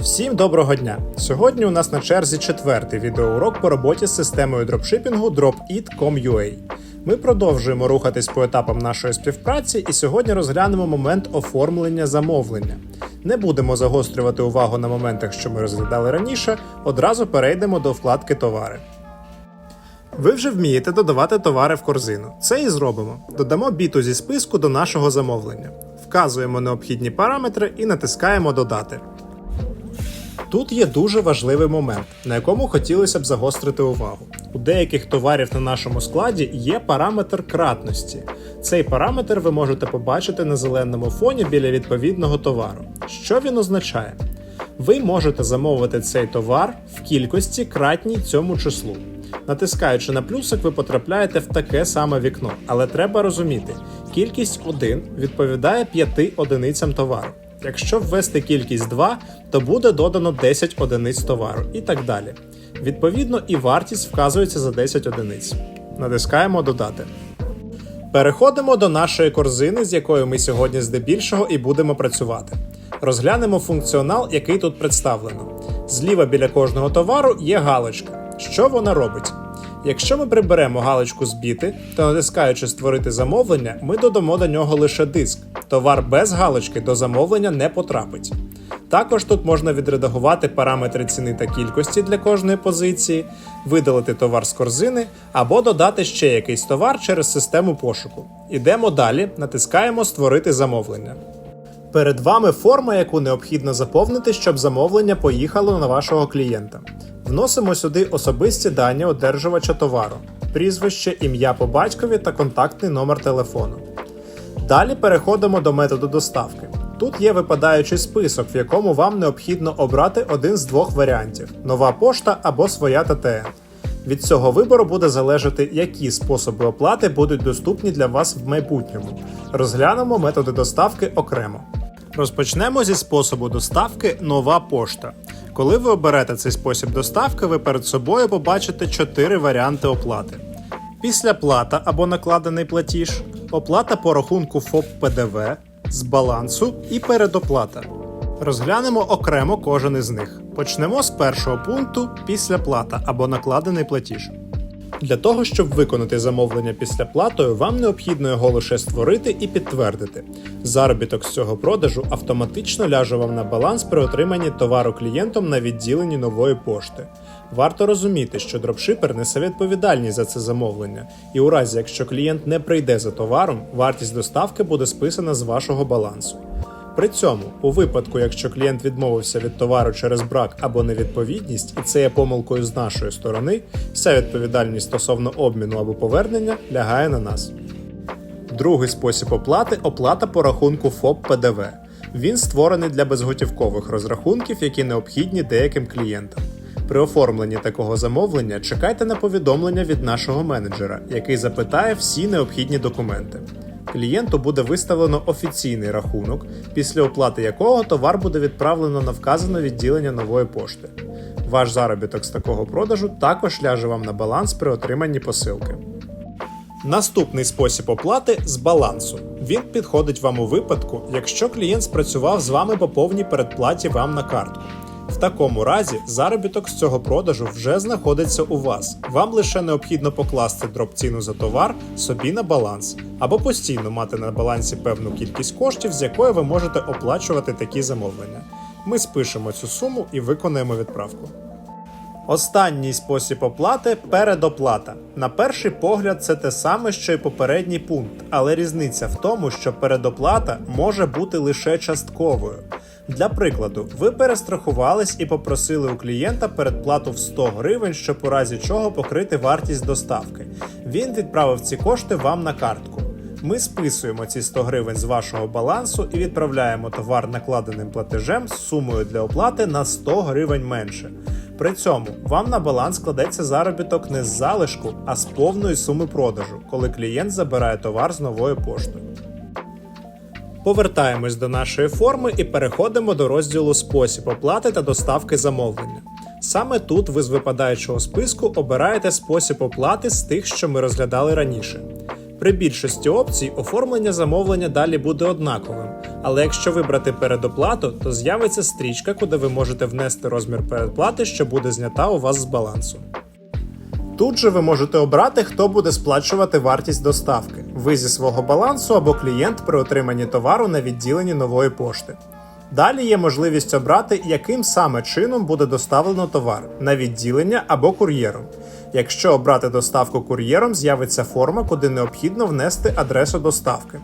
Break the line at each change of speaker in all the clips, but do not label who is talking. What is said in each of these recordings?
Всім доброго дня! Сьогодні у нас на черзі четвертий відеоурок по роботі з системою дропшипінгу Dropit.com.ua. Ми продовжуємо рухатись по етапам нашої співпраці і сьогодні розглянемо момент оформлення замовлення. Не будемо загострювати увагу на моментах, що ми розглядали раніше, одразу перейдемо до вкладки Товари. Ви вже вмієте додавати товари в корзину. Це і зробимо. Додамо біту зі списку до нашого замовлення. Вказуємо необхідні параметри і натискаємо Додати. Тут є дуже важливий момент, на якому хотілося б загострити увагу. У деяких товарів на нашому складі є параметр кратності. Цей параметр ви можете побачити на зеленому фоні біля відповідного товару. Що він означає? Ви можете замовити цей товар в кількості кратній цьому числу. Натискаючи на плюсик, ви потрапляєте в таке саме вікно, але треба розуміти, кількість 1 відповідає 5 одиницям товару. Якщо ввести кількість 2, то буде додано 10 одиниць товару і так далі. Відповідно, і вартість вказується за 10 одиниць. Натискаємо Додати. Переходимо до нашої корзини, з якою ми сьогодні здебільшого і будемо працювати. Розглянемо функціонал, який тут представлено. Зліва біля кожного товару є галочка. Що вона робить? Якщо ми приберемо галочку збіти, то натискаючи Створити замовлення, ми додамо до нього лише диск. Товар без галочки до замовлення не потрапить. Також тут можна відредагувати параметри ціни та кількості для кожної позиції, видалити товар з корзини або додати ще якийсь товар через систему пошуку. Ідемо далі, натискаємо Створити замовлення. Перед вами форма, яку необхідно заповнити, щоб замовлення поїхало на вашого клієнта. Вносимо сюди особисті дані одержувача товару, прізвище, ім'я по батькові та контактний номер телефону. Далі переходимо до методу доставки. Тут є випадаючий список, в якому вам необхідно обрати один з двох варіантів: нова пошта або своя ТТН. Від цього вибору буде залежати, які способи оплати будуть доступні для вас в майбутньому. Розглянемо методи доставки окремо. Розпочнемо зі способу доставки нова пошта. Коли ви оберете цей спосіб доставки, ви перед собою побачите 4 варіанти оплати: після плата або накладений платіж, оплата по рахунку ФОП ПДВ, з балансу і передоплата. Розглянемо окремо кожен із них. Почнемо з першого пункту після плата або накладений платіж. Для того, щоб виконати замовлення після платою, вам необхідно його лише створити і підтвердити. Заробіток з цього продажу автоматично ляже вам на баланс при отриманні товару клієнтом на відділенні нової пошти. Варто розуміти, що дропшипер несе відповідальність за це замовлення, і у разі, якщо клієнт не прийде за товаром, вартість доставки буде списана з вашого балансу. При цьому, у випадку, якщо клієнт відмовився від товару через брак або невідповідність, і це є помилкою з нашої сторони, вся відповідальність стосовно обміну або повернення лягає на нас. Другий спосіб оплати оплата по рахунку ФОП ПДВ. Він створений для безготівкових розрахунків, які необхідні деяким клієнтам. При оформленні такого замовлення чекайте на повідомлення від нашого менеджера, який запитає всі необхідні документи. Клієнту буде виставлено офіційний рахунок, після оплати якого товар буде відправлено на вказане відділення нової пошти. Ваш заробіток з такого продажу також ляже вам на баланс при отриманні посилки. Наступний спосіб оплати з балансу. Він підходить вам у випадку, якщо клієнт спрацював з вами по повній передплаті вам на картку. Такому разі заробіток з цього продажу вже знаходиться у вас. Вам лише необхідно покласти дроп-ціну за товар собі на баланс, або постійно мати на балансі певну кількість коштів, з якої ви можете оплачувати такі замовлення. Ми спишемо цю суму і виконаємо відправку. Останній спосіб оплати передоплата. На перший погляд, це те саме, що й попередній пункт, але різниця в тому, що передоплата може бути лише частковою. Для прикладу, ви перестрахувались і попросили у клієнта передплату в 100 гривень, щоб у разі чого покрити вартість доставки. Він відправив ці кошти вам на картку. Ми списуємо ці 100 гривень з вашого балансу і відправляємо товар накладеним платежем з сумою для оплати на 100 гривень менше. При цьому вам на баланс кладеться заробіток не з залишку, а з повної суми продажу, коли клієнт забирає товар з новою поштою. Повертаємось до нашої форми і переходимо до розділу Спосіб оплати та доставки замовлення. Саме тут ви з випадаючого списку обираєте спосіб оплати з тих, що ми розглядали раніше. При більшості опцій оформлення замовлення далі буде однаковим, але якщо вибрати передоплату, то з'явиться стрічка, куди ви можете внести розмір передплати, що буде знята у вас з балансу. Тут же ви можете обрати, хто буде сплачувати вартість доставки: ви зі свого балансу або клієнт при отриманні товару на відділенні нової пошти. Далі є можливість обрати, яким саме чином буде доставлено товар на відділення або кур'єром. Якщо обрати доставку кур'єром, з'явиться форма, куди необхідно внести адресу доставки.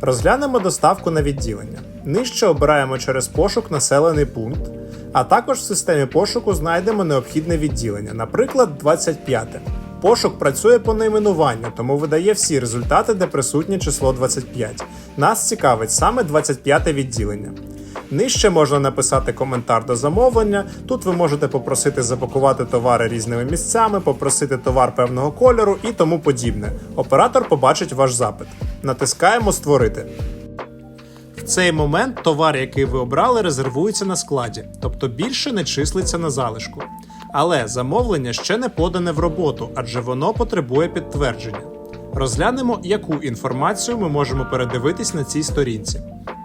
Розглянемо доставку на відділення. Нижче обираємо через пошук населений пункт, а також в системі пошуку знайдемо необхідне відділення, наприклад, 25. Пошук працює по найменуванню, тому видає всі результати, де присутнє число 25. Нас цікавить саме 25 відділення. Нижче можна написати коментар до замовлення. Тут ви можете попросити запакувати товари різними місцями, попросити товар певного кольору і тому подібне. Оператор побачить ваш запит. Натискаємо Створити. В цей момент товар, який ви обрали, резервується на складі, тобто більше не числиться на залишку. Але замовлення ще не подане в роботу, адже воно потребує підтвердження. Розглянемо, яку інформацію ми можемо передивитись на цій сторінці.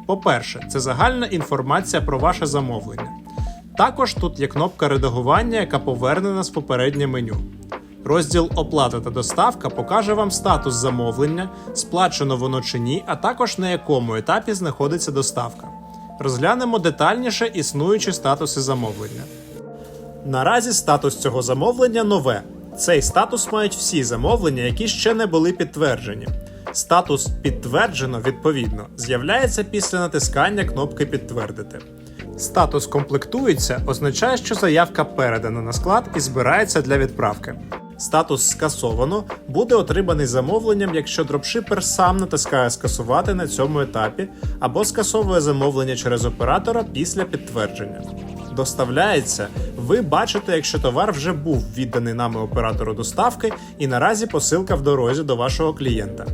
По-перше, це загальна інформація про ваше замовлення. Також тут є кнопка редагування, яка поверне нас в попереднє меню. Розділ Оплата та доставка покаже вам статус замовлення, сплачено воно чи ні, а також на якому етапі знаходиться доставка. Розглянемо детальніше існуючі статуси замовлення. Наразі статус цього замовлення нове. Цей статус мають всі замовлення, які ще не були підтверджені. Статус підтверджено відповідно з'являється після натискання кнопки Підтвердити. Статус комплектується означає, що заявка передана на склад і збирається для відправки. Статус скасовано буде отриманий замовленням, якщо дропшипер сам натискає скасувати на цьому етапі або скасовує замовлення через оператора після підтвердження. Доставляється, ви бачите, якщо товар вже був відданий нами оператору доставки, і наразі посилка в дорозі до вашого клієнта.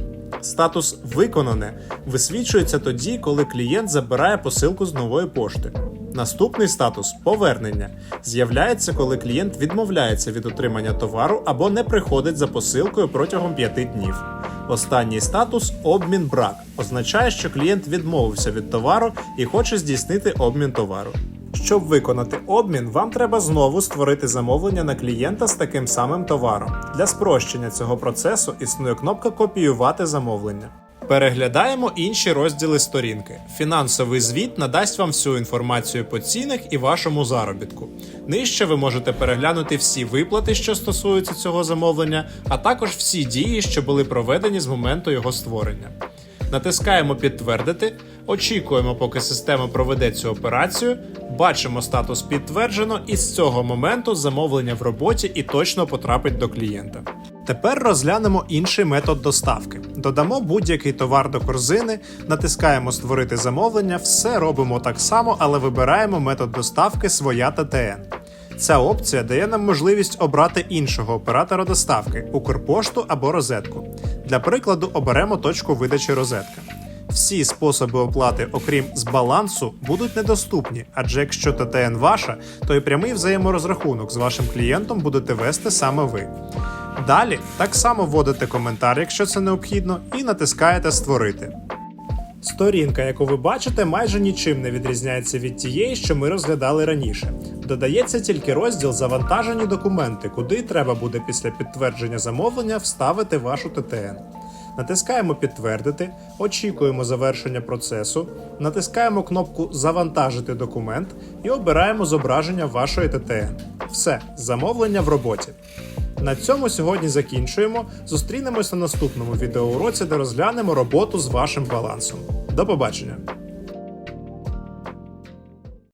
Статус виконане висвічується тоді, коли клієнт забирає посилку з нової пошти. Наступний статус повернення з'являється, коли клієнт відмовляється від отримання товару або не приходить за посилкою протягом 5 днів. Останній статус обмін брак означає, що клієнт відмовився від товару і хоче здійснити обмін товару. Щоб виконати обмін, вам треба знову створити замовлення на клієнта з таким самим товаром. Для спрощення цього процесу існує кнопка Копіювати замовлення. Переглядаємо інші розділи сторінки. Фінансовий звіт надасть вам всю інформацію по цінах і вашому заробітку. Нижче ви можете переглянути всі виплати, що стосуються цього замовлення, а також всі дії, що були проведені з моменту його створення. Натискаємо Підтвердити, очікуємо, поки система проведе цю операцію, бачимо статус підтверджено, і з цього моменту замовлення в роботі і точно потрапить до клієнта. Тепер розглянемо інший метод доставки. Додамо будь-який товар до корзини, натискаємо Створити замовлення, все робимо так само, але вибираємо метод доставки Своя ТТН. Ця опція дає нам можливість обрати іншого оператора доставки Укрпошту або розетку. Для прикладу, оберемо точку видачі розетка. Всі способи оплати, окрім з балансу, будуть недоступні, адже якщо ТТН ваша, то і прямий взаєморозрахунок з вашим клієнтом будете вести саме ви. Далі так само вводите коментар, якщо це необхідно, і натискаєте Створити. Сторінка, яку ви бачите, майже нічим не відрізняється від тієї, що ми розглядали раніше. Додається тільки розділ Завантажені документи, куди треба буде після підтвердження замовлення вставити вашу ТТН. Натискаємо Підтвердити, очікуємо завершення процесу, натискаємо кнопку Завантажити документ і обираємо зображення вашої ТТН. Все, замовлення в роботі. На цьому сьогодні закінчуємо. Зустрінемося на наступному відеоуроці, де розглянемо роботу з вашим балансом. До побачення!